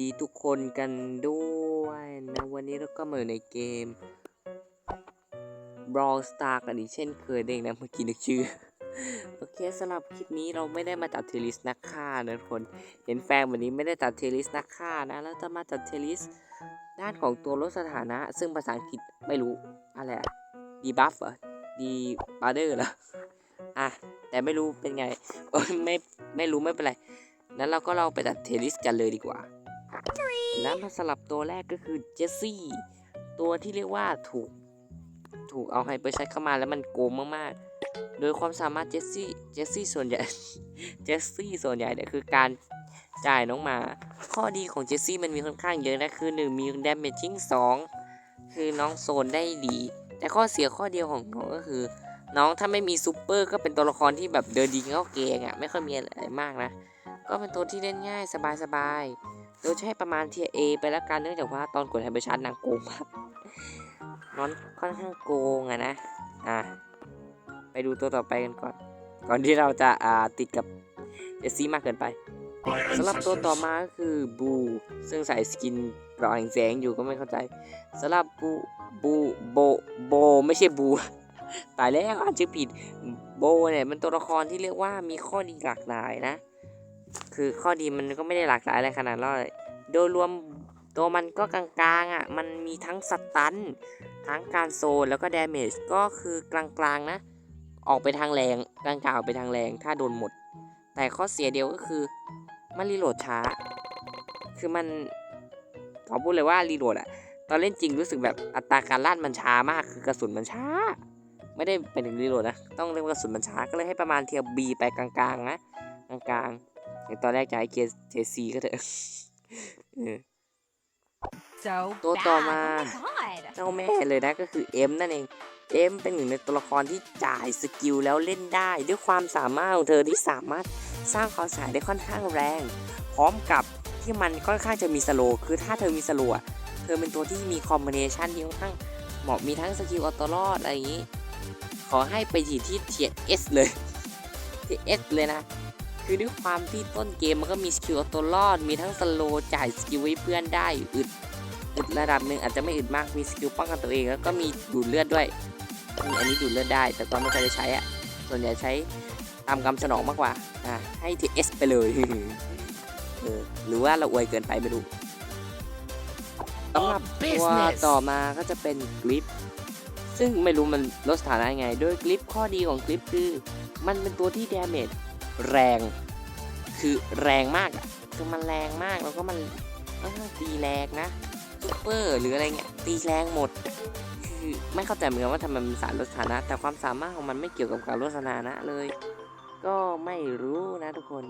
ดีทุกคนกันด้วยนะวันนี้เราก็มาอยู่ในเกม Brawl Star กันอีกเช่นเคยเด้งนะเมื่อกี้นึกชื่อ โอเคสำหรับคลิปนี้เราไม่ได้มาจัดเทลิสนักฆ่านะทุกคน เห็นแฟนวันนี้ไม่ได้จัดเทลิสนักฆ่านะแล้วจะมาจัดเทลิสด้านของตัวลดสถานะ ซึ่งภาษาอังกฤษไม่รู้อะไรดีบัฟเหรอดีบาร์เดอร์เหรออะแต่ไม่รู้เป็นไงไม่ไม่รู้ไม่เป็นไรนั้นเราก็เราไปจัดเทลิสกันเลยดีกว่า แล้วมาสลับตัวแรกก็คือเจสซี่ ตัวที่เรียกว่าถูก ถูกเอาไฮเปอร์ชัดเข้ามาแล้วมันโกงมากๆ โดยความสามารถเจสซี่เจสซี่ส่วนใหญ่เจสซี่ส่วนใหญ่เนี่ยคือการจ่ายน้องหมา ข้อดีของเจสซี่มันมีค่อนข้างเยอะนะคือ 1 มี damaging 2คือน้องโซนได้ดี แต่ข้อเสียข้อเดียวของน้องก็คือ น้องถ้าไม่มีซูเปอร์ก็เป็นตัวละครที่แบบเดินดีเข้าเกงอะ่ะไม่ค่อยมีอะไรมากนะ ก็เป็นตัวที่เล่นง่ายสบายๆ โดยจะให้ประมาณเทียเอไปแล้วกันเนื่องจากว่าตอนกดไฮเปอร์ชาร์จนางโกงมากนองค่อนข้างโกงอะนะ อะ ไปดูตัวต่อไปกันก่อน ก่อนที่เราจะอ่าติดกับเจสซี่มากเกินไปสำหรับตัวต่อมาก็คือบูซึ่งใส่สกินเปล่าแห่งแสงอยู่ก็ไม่เข้าใจสำหรับบูบูโบโบไม่ใช่บูตายแล้วอ่านชื่อผิดโบเนี่ยเป็นตัวละครที่เรียกว่ามีข้อดีหลากหลายนะ คือข้อดีมันก็ไม่ได้หลากหลายอะไรขนาดนั้นเลยโดยรวมตัวมันก็กลางๆอะ มันมีทั้งสตัน ทั้งการโซนแล้วก็ดาเมจก็คือกลางๆนะ ออกไปทางแรงกลางๆออกไปทางแรงถ้าโดนหมด แต่ข้อเสียเดียวก็คือมันรีโหลดช้า คือมันขอพูดเลยว่ารีโหลดอะตอนเล่นจริงรู้สึกแบบอัตราการลั่นมันช้ามาก คือกระสุนมันช้า ไม่ได้เป็นถึงรีโหลดนะ ต้องเรียกว่ากระสุนมันช้าก็เลยให้ประมาณเทียบบีไปกลางๆนะกลางๆ ตอนแรกจะให้เจซีก็เถอะเออ So ตัวต่อ bad. มา Oh my god. เจ้าแม่เลยนะก็คือเอ็มนั่นเองเอ็มเป็นหนึ่งในตัวละครที่จ่ายสกิลแล้วเล่นได้ ด้วยความสามารถของเธอที่สามารถสร้างความเสียหายได้ค่อนข้างแรง พร้อมกับที่มันค่อนข้างจะมีสโลว์คือถ้าเธอมีสโลว์อะเธอเป็นตัวที่มีคอมบิเนชันที่ค่อนข้างเหมาะมีทั้งสกิลออโตรอดอะไรอย่างนี้ ขอให้ไปที่ที่เทียเอสเลยเทียเอสเลยนะ คือด้วยความที่ต้นเกมมันก็มีสกิลออโตรอด มีทั้งสโลว์จ่ายสกิลให้เพื่อนได้อึดอึดระดับหนึ่งอาจจะไม่อึดมากมีสกิลป้องกันตัวเองแล้วก็มีดูดเลือดด้วยอืมอันนี้ดูดเลือดได้ แต่ตอนไม่เคยได้ใช้อะส่วนใหญ่ใช้ตามกำสนองมากกว่าอ่าให้ทีเอสไปเลยเออหรือว่าเราอวยเกินไปไม่รู้สำหรับตัว business ต่อมาก็จะเป็นกริปซึ่งไม่รู้มันลดสถานะยังไง โดยกริปข้อดีของกริปคือ มันเป็นตัวที่ดาเมจ แรง คือแรงมากอะคือมันแรงมากแล้วก็มันตีแรงนะซูเปอร์หรืออะไรเงี้ยตีแรงหมด คือไม่เข้าใจเหมือนกันว่าทำไมมันสารลดสถานะ แต่ความสามารถของมันไม่เกี่ยวกับการลดสถานะเลย ก็ไม่รู้นะทุกคน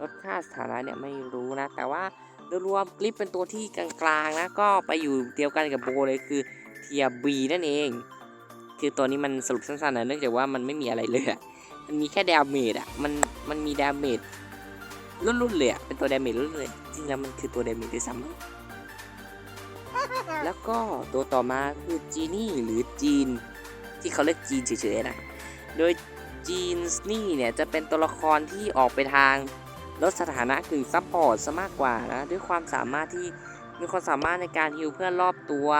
ลดค่าสถานะเนี่ยไม่รู้นะ แต่ว่าโดยรวมกลิปเป็นตัวที่กลางๆนะ ก็ไปอยู่เดียวกันกับโบเลยคือเทียบีนั่นเอง คือตัวนี้มันสรุปสั้นๆนะเนื่องจากว่ามันไม่มีอะไรเลย มันมีแค่ดาเมจอะมัน มันมีดาเมจรุ่นๆเลยอะเป็นตัวดาเมจรุ่นๆเลย จริงๆแล้วมันคือตัวดาเมจด้วยซ้ำแล้วก็ตัวต่อมาคือจีนี่หรือจีน ที่เขาเรียกจีนเฉยๆนะ โดยจีนนี่เนี่ยจะเป็นตัวละครที่ออกไปทางลดสถานะกึ่งซับพอร์ตซะมากกว่านะ ด้วยความสามารถที่มีความสามารถในการฮิวเพื่อนรอบตัว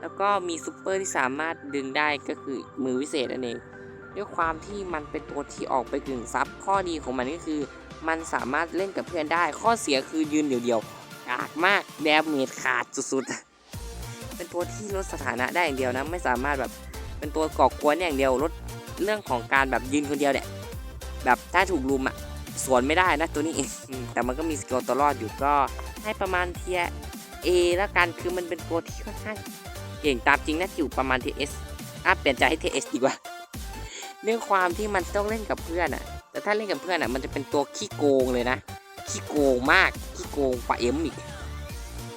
แล้วก็มีซูเปอร์ที่สามารถดึงได้ก็คือมือวิเศษนั่นเอง ด้วยความที่มันเป็นตัวที่ออกไปกึ่งซับข้อดีของมันก็คือ มันสามารถเล่นกับเพื่อนได้ ข้อเสียคือยืนเดียวๆกากมากแดมเมจขาดสุดๆ เป็นตัวที่ลดสถานะได้อย่างเดียวนะไม่สามารถแบบเป็นตัวก่อกวนอย่างเดียวลดเรื่องของการแบบยืนคนเดียวเนี่ยแบบถ้าถูกลุมอะสวนไม่ได้นะตัวนี้อืมแต่มันก็มีสกิลตัวรอดอยู่ก็ให้ประมาณเทียเอแล้วกันคือมันเป็นตัวที่ค่อนข้างเก่งตามจริงนะอยู่ประมาณเทียเอสอะเปลี่ยนใจให้เทียเอสดีกว่า เรื่องความที่มันต้องเล่นกับเพื่อนอะ แต่ถ้าเล่นกับเพื่อนอะ มันจะเป็นตัวขี้โกงเลยนะ ขี้โกงมาก ขี้โกงกว่าเอ็มอีก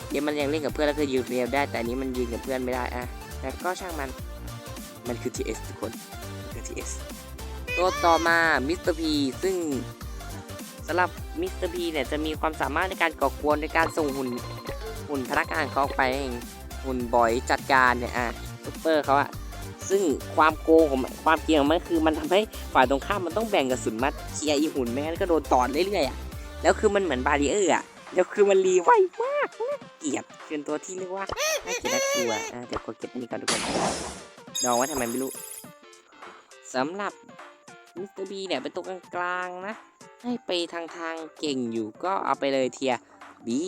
เดี๋ยวมันยังเล่นกับเพื่อนแล้วก็ยืนเรียวได้ แต่อันนี้มันยืนกับเพื่อนไม่ได้อะแต่ก็ช่างมัน มันคือ TS ทุกคนมันคือ TS ตัวต่อมามิสเตอร์พีซึ่งสำหรับมิสเตอร์พีเนี่ยจะมีความสามารถในการก่อกวนในการส่งหุ่นหุ่นพนักงานเขาไปเองหุ่นบอยจัดการเนี่ยอะซุปเปอร์เขาอะ ซึ่งความโกงของความเกียงของมันคือมันทำให้ฝ่ายตรงข้ามมันต้องแบ่งกระสุนมาเคลียร์อีหุ่นไม่งั้นก็โดนตอดเรื่อยๆอะแล้วคือมันเหมือนบาริเออร์อะเดี๋ยวคือมันรีไวมากน่าเกียดเป็นตัวที่เรียกว่าน่าเกลียดน่ากลัวอะเดี๋ยวกดเก็บอันนี้ก่อนทุกคนดองว่าทำไมไม่รู้สำหรับมิสเตอร์บีเนี่ยเป็นตัวกลางๆนะ ให้ไปทางทางเก่งอยู่ก็เอาไปเลยเทียบี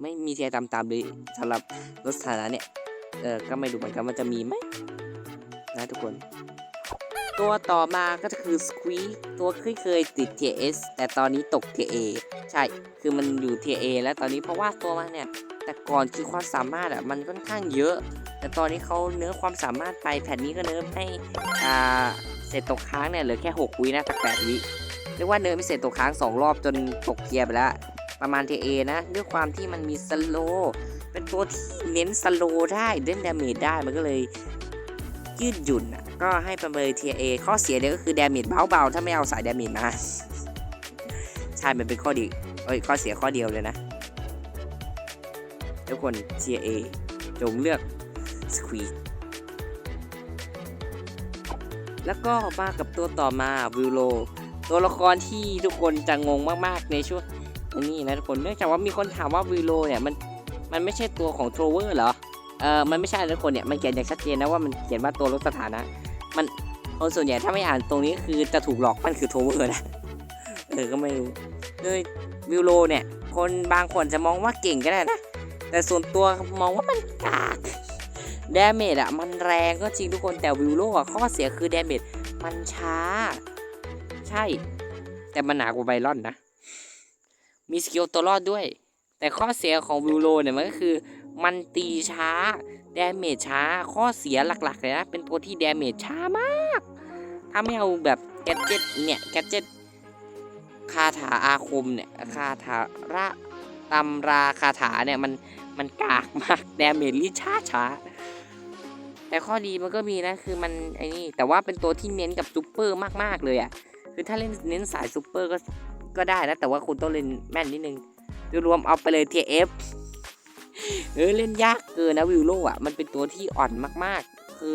ไม่มีเทียตามๆเลยสำหรับรถสถานะเนี่ย เออก็ไม่รู้เหมือนกันว่าจะมีไหมนะทุกคน ตัวต่อมาก็จะคือ Squeak ตัวเคยเคยติด TS แต่ตอนนี้ตก TA ใช่ คือมันอยู่ TA แล้วตอนนี้เพราะว่าตัวมันเนี่ย แต่ก่อนคือความสามารถอะมันค่อนข้างเยอะ แต่ตอนนี้เขาเนื้อความสามารถไปแผ่นนี้ก็เนื้อให้อ่าเสร็จตกค้างเนี่ยเหลือแค่ 6 วินะจาก8วิเรียกว่าเนินไม่เสร็จตกค้าง 2 รอบจนตกเกียร์ไปแล้ว ประมาณ TA นะ ด้วยความที่มันมีสโล เป็นตัวที่เน้นสโลได้เล่นดาเมจได้มันก็เลยยืดหยุ่นอะก็ให้ประเมินเทียเอข้อเสียเนี่ยก็คือดาเมจเบาๆถ้าไม่เอาสายดาเมจมาใช่มันเป็นข้อดีเอ้ยข้อเสียข้อเดียวเลยนะทุกคนเทียเอจงเลือกสควีแล้วก็มากับตัวต่อมาวิโล ตัวละครที่ทุกคนจะงงมากๆในช่วงนี้นะทุกคนเนื่องจากว่ามีคนถามว่าวิโลเนี่ยมัน มันไม่ใช่ตัวของโทรเวอร์เหรอ เออมันไม่ใช่ทุกคนเนี่ยมันเขียนอย่างชัดเจนนะว่ามันเขียนว่าตัวลดสถานะ มันคนส่วนใหญ่ถ้าไม่อ่านตรงนี้คือจะถูกหลอกมันคือโทรเวอร์นะ เออก็ไม่รู้โดยวิลโลเนี่ย คนบางคนจะมองว่าเก่งก็ได้นะ แต่ส่วนตัวมองว่ามันกากดาเมจอะมันแรงก็จริงทุกคนแต่วิลโลอะข้อเสียคือดาเมจมันช้า ใช่ แต่มันหนากว่าไบรอนนะ มีสกิลตัวรอดด้วย แต่ข้อเสียของวิลโลเนี่ยมันก็คือ มันตีช้าดาเมจช้า ข้อเสียหลักๆเลยนะ เป็นตัวที่ดาเมจช้ามาก ถ้าไม่เอาแบบแกดเจ็ตเนี่ยแกดเจ็ตคาถาอาคมเนี่ยคาถาระตำราคาถาเนี่ยมันมันกากมากดาเมจลิช้าช้า แต่ข้อดีมันก็มีนะคือมันไอ้นี่แต่ว่าเป็นตัวที่เน้นกับซูเปอร์มากๆเลยอะ่ะคือถ้าเล่นเน้นสายซูเปอร์ก็ก็ได้นะแต่ว่าคุณต้องเล่นแม่นนิดนึง โดยรวมเอาไปเลย TF เออเล่นยากเกินนะวิลโลอะมันเป็นตัวที่อ่อนมากๆ คือ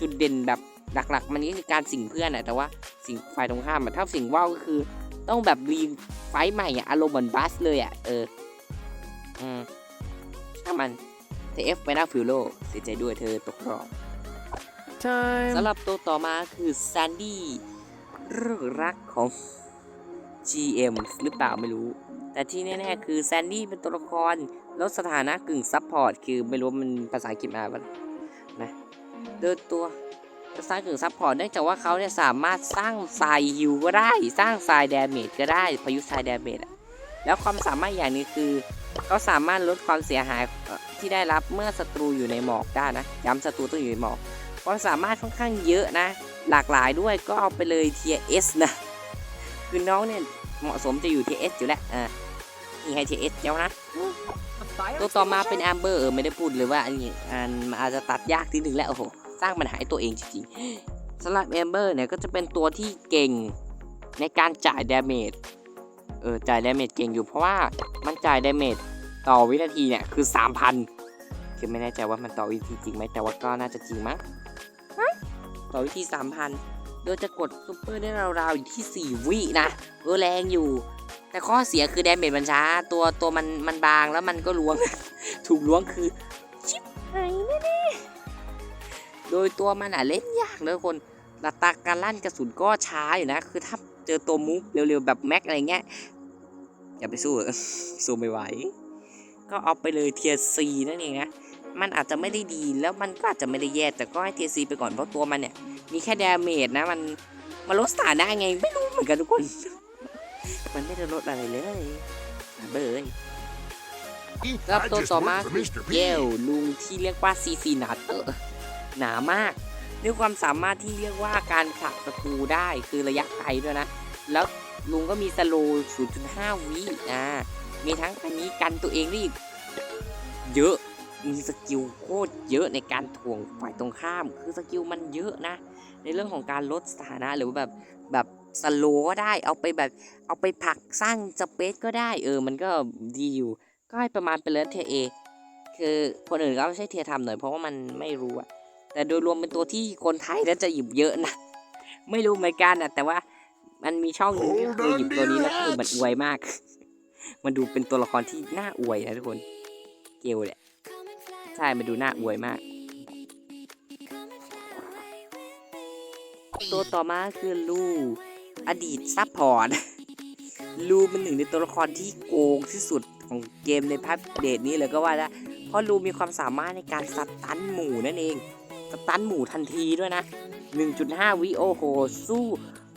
จุดเด่นแบบหลักๆ มันก็คือการสิงเพื่อนอะแต่ว่าสิงฝ่ายตรงข้ามอะถ้าสิงว่าวก็คือต้องแบบรีไฟท์ใหม่อะอารมณ์เหมือนบัสเลยอะเอออืมถ้ามัน TF ไปหน้าฟิลโลเสียใจด้วยเธอตกรอบ time สำหรับตัวต่อมาคือแซนดี้เรื่องรักของ GM หรือเปล่าไม่รู้ แต่ที่แน่ๆคือแซนดี้เป็นตัวละครลดสถานะกึ่งซับพอร์ตคือไม่รู้มันภาษาอังกฤษมาปะนะโดยตัวภาษากึ่งซับพอร์ตเนื่องจากว่าเขาเนี่ยสามารถสร้างทรายฮิวก็ได้ สร้างทรายดาเมจก็ได้พายุทรายดาเมจอะแล้วความสามารถอย่างหนี้คือเขาสามารถลดความเสียหายเอ่อที่ได้รับเมื่อศัตรูอยู่ในหมอกได้นะย้ำศัตรูต้องอยู่ในหมอกความสามารถค่อนข้างเยอะนะ หลากหลายด้วยก็เอาไปเลยเทียเอสนะ คือน้องเนี่ยเหมาะสมจะอยู่เทียเอสอยู่แล้วอ่า นี่ให้เทียเอสเจ้านะ ตัวต่อมาเป็นแอมเบอร์เออไม่ได้พูดเลยว่าอันนี้อันมันอาจจะตัดยากนิดนึงแล้วโอ้โหสร้างปัญหาให้ตัวเองจริงๆสำหรับแอมเบอร์เนี่ยก็จะเป็นตัวที่เก่งในการจ่ายดาเมจเออจ่ายดาเมจเก่งอยู่เพราะว่ามันจ่ายดาเมจต่อวินาทีเนี่ยคือ 3,000 คือไม่แน่ใจว่ามันต่อวินาทีจริงไหมแต่ว่าก็น่าจะจริงมั้งต่อวิธี 3,000โดยจะกดซุปเปอร์ได้ราวๆอยู่ที่ 4 วินะเออแรงอยู่ แต่ข้อเสียคือแดเมจมันช้า ตัวตัวมันมันบางแล้วมันก็ล้วง ถูกล้วงคือ ชิบหายแน่ๆโดยตัวมันอะเล่นยากเลยคนลัตาการลั่นกระสุนก็ช้าอยู่นะ คือถ้าเจอตัวมุกเร็วๆแบบแม็กอะไรเงี้ยอย่าไปสู้สู้ไม่ไหว ก็เอาไปเลยเทียซีนั่นเองนะ มันอาจจะไม่ได้ดีแล้วมันก็อาจจะไม่ได้แย่แต่ก็ให้เทียซีไปก่อนเพราะตัวมันเนี่ย มีแค่ดาเมจนะมันมันลดสถานะไงไม่รู้เหมือนกันทุกคน มันไม่ได้ลดอะไรเลยเบยแล้วตัวต่อมาคือเยลลุงที่เรียกว่าซีซีนาเตอร์หนามาก ด้วยความสามารถที่เรียกว่าการผลักศัตรูได้คือระยะไกลด้วยนะ แล้วลุงก็มีสโลว์0.5 วิอ่ามีทั้งอันนี้กันตัวเองได้อีกเยอะมีสกิลโคตรเยอะในการถ่วงฝ่ายตรงข้าม คือสกิลมันเยอะนะ ในเรื่องของการลดสถานะหรือว่าแบบแบบ สโลว์ก็ได้เอาไปแบบเอาไปผลักสร้างสเปซก็ได้เออมันก็ดีอยู่ ก็ให้ประมาณเป็นเลเทียเอคือคนอื่นก็ไม่ใช่เทียทำหน่อยเพราะว่ามันไม่รู้อะแต่โดยรวมเป็นตัวที่คนไทยน่าจะหยิบเยอะนะ ไม่รู้เหมือนกันอะแต่ว่ามันมีช่องหนึงที่เคยหยิบตัวนี้แล้วคือมันอวยมาก มันดูเป็นตัวละครที่น่าอวยนะทุกคนเกลเนี่ยใช่มันดูน่าอวยมาก ตัวต่อมาคือลู อดีตซัพพอร์ตลูเป็นหนึ่งในตัวละครที่โกงที่สุดของเกมในพัทเดทนี้เลยก็ว่าได้เพราะลูมีความสามารถในการสตันหมู่นั่นเองสตันหมู่ทันทีด้วยนะ 1.5 วิโอโห สู้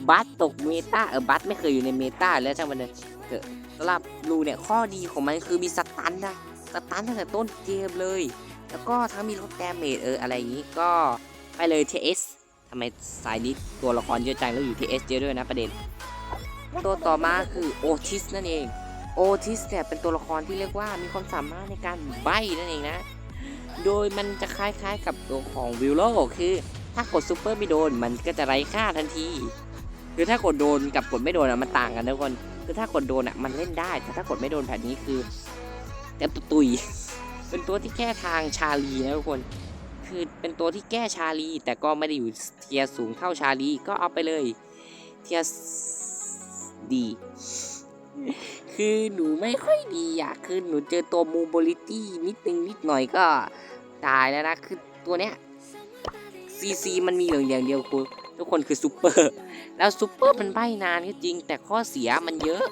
บัตตกเมตาเออบัตไม่เคยอยู่ในเมตาแล้วจังมันเลยเถอะสำหรับลูเนี่ยข้อดีของมันคือมีสตันนะสตันตั้งแต่ต้นเกมเลย แล้วก็ทั้งมีลดแดเมจเอออะไรอย่างนี้ก็ไปเลย TS ทำไมสายนี้ตัวละครเยอะจังแล้วอยู่ TS เอสเยอะด้วยนะประเด็น ตัวต่อมาคือโอทิสนั่นเอง โอทิสเนี่ยเป็นตัวละครที่เรียกว่ามีความสามารถในการใบ้นั่นเองนะ โดยมันจะคล้ายๆกับตัวของวิลโลคือ ถ้ากดซูเปอร์ไม่โดนมันก็จะไร้ค่าทันทีคือถ้ากดโดนกับกดไม่โดนอะมันต่างกันนะทุกคนคือถ้ากดโดนอะมันเล่นได้ แต่ถ้ากดไม่โดนแบบนี้คือเต็มตุยเป็นตัวที่แก้ทางชาลีนะทุกคน คือเป็นตัวที่แก้ชาลี แต่ก็ไม่ได้อยู่เทียสูงเท่าชาลีก็เอาไปเลยเทียดี คือหนูไม่ค่อยดีอะคือหนูเจอตัวมูโบลิตี้นิดนึงนิดหน่อยก็ตายแล้วนะคือตัวเนี้ยซีซีมันมีอย่างเดียวคือทุกคนคือซูเปอร์แล้วซูเปอร์มันใบนานก็จริง แต่ข้อเสียมันเยอะ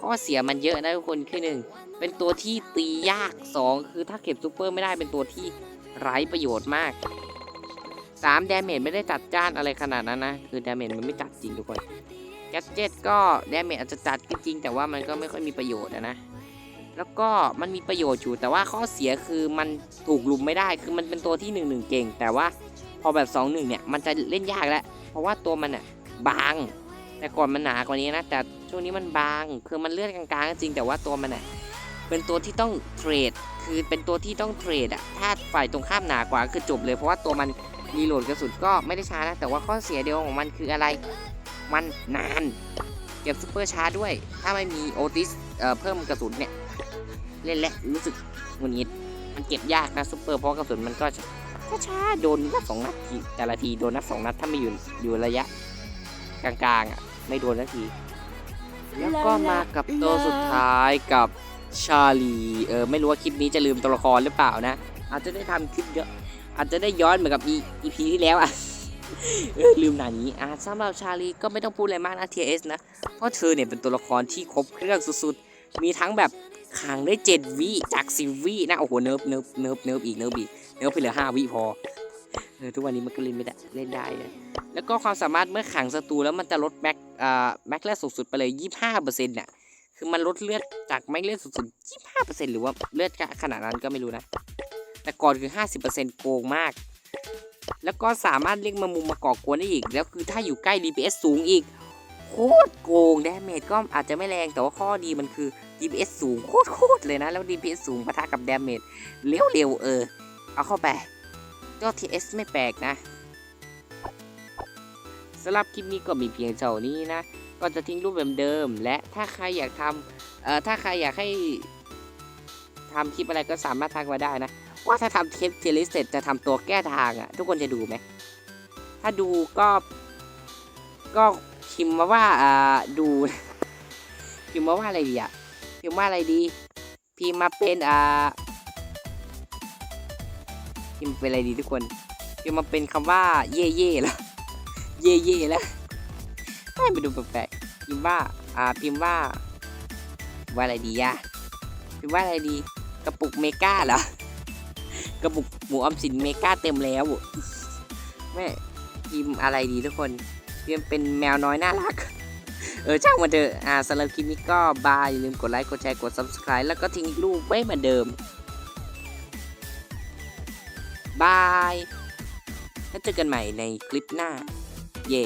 ข้อเสียมันเยอะนะทุกคนคือหนึ่งเป็นตัวที่ตียากสองคือถ้าเก็บซูเปอร์ไม่ได้เป็นตัวที่ ไร้ประโยชน์มากสามดาเมจไม่ได้จัดจ้านอะไรขนาดนั้นนะ คือดาเมจมันไม่จัดจริงทุกคนแกสเจ็ตก็ดาเมจอาจจะจัดก็จริง แต่ว่ามันก็ไม่ค่อยมีประโยชน์นะ แล้วก็มันมีประโยชน์อยู่แต่ว่าข้อเสียคือมันถูกลุมไม่ได้คือมันเป็นตัวที่หนึ่งหนึ่งเก่ง แต่ว่าพอแบบ2อหนึ่งเนี่ยมันจะเล่นยากแล้วเพราะว่าตัวมันอะบาง แต่ก่อนมันหนากว่านี้นะแต่ช่วงนี้มันบางคือมันเลื่อนกลางๆก็จริงแต่ว่าตัวมันอะ เป็นตัวที่ต้องเทรด คือเป็นตัวที่ต้องเทรดอะถ้าฝ่ายตรงข้ามหนากว่าคือจบเลยเพราะว่าตัวมันรีโหลดกระสุนก็ไม่ได้ช้านะ แต่ว่าข้อเสียเดียวของมันคืออะไร มันนาน เก็บซูเปอร์ช้าด้วย ถ้าไม่มีโอติสเเพิ่มกระสุนเนี่ย เล่นแล้วรู้สึกหงุดหงิด มันเก็บยากนะซูเปอร์เพราะกระสุนมันก็ก็ช้าโดนนัดสองนัดทีแต่ละทีโดนนัดสองนัดถ้าไม่อยู่อยู่ระยะ กลางๆอะไม่โดนสักที แล้วก็มากับตัวสุดท้ายกับ ชาลีเออไม่รู้ว่าคลิปนี้จะลืมตัวละครหรือเปล่านะ อาจจะได้ทำคลิปเยอะอาจจะได้ย้อนเหมือนกับ E- EP ที่แล้วอะเออลืมหนานี้อะสำหรับชาลีก็ไม่ต้องพูดอะไรมากนะ TS นะ เพราะเธอเนี่ยเป็นตัวละครที่ครบเครื่องสุดๆ มีทั้งแบบขังได้ 7 วิจาก10วินะ โอ้โห เนิร์ฟเนิร์ฟเนิร์ฟเนิร์ฟอีกเนิร์ฟอีกเนิร์ฟไปเหลือ 5 วิพอเออทุกวันนี้มันก็เล่นไม่ได้เล่นได้นะแล้วก็ความสามารถเมื่อขังศัตรูแล้วมันจะลดแม็กอ่าแม็กเลือดสูงสุดไปเลย 25%น่ะ คือมันลดเลือดจากแม็กเลือดสูงสุด25%หรือว่าเลือดขนาดนั้นก็ไม่รู้นะ แต่ก่อนคือ50%โกงมาก แล้วก็สามารถเรียกมามุมมาก่อกวนได้อีก แล้วคือถ้าอยู่ใกล้ DPS สูงอีก โคตรโกงดาเมจก็อาจจะไม่แรงแต่ว่าข้อดีมันคือ DPS สูงโคตรโคตรเลยนะ แล้ว DPS สูงปะทะกับดาเมจเร็วๆเออ เอาเข้าไปก็ TS ไม่แปลกนะสำหรับคลิปนี้ก็มีเพียงเท่านี้นะ ก็จะทิ้งรูปแบบเดิม และถ้าใครอยากทำเอ่อถ้าใครอยากให้ทำคลิปอะไรก็สามารถทักมาได้นะ ว่าถ้าทำเทปเทลิสเสร็จจะทำตัวแก้ทางอะ่ะ ทุกคนจะดูไหม ถ้าดูก็ก็พิมพ์มาว่าอ่าดูพิมพ์มาว่าอะไรดีอะพิมพ์ว่าอะไรดี พิมพ์มาเป็นอ่าพิมพ์เป็นอะไรดีทุกคนพิมพ์มาเป็นคำว่าเย่เย่แล้ว เย่เย่แล้วให้ไปดูแปลก พิมพ์ว่า อ่า พิมพ์ว่า ว่าอะไรดีอะพิมพ์ว่าอะไรดี กระปุกเมกาเหรอ กระปุกหมูออมสินเมกาเต็มแล้วแม่พิมพ์อะไรดีทุกคนพิมเป็นแมวน้อยน่ารัก เออช่างมันเถอะ อ่าสำหรับคลิปนี้ก็บาย อย่าลืมกดไลค์ กดแชร์ กด subscribe แล้วก็ทิ้งรูปไว้เหมือนเดิม บาย แล้วเจอกันใหม่ในคลิปหน้า เย่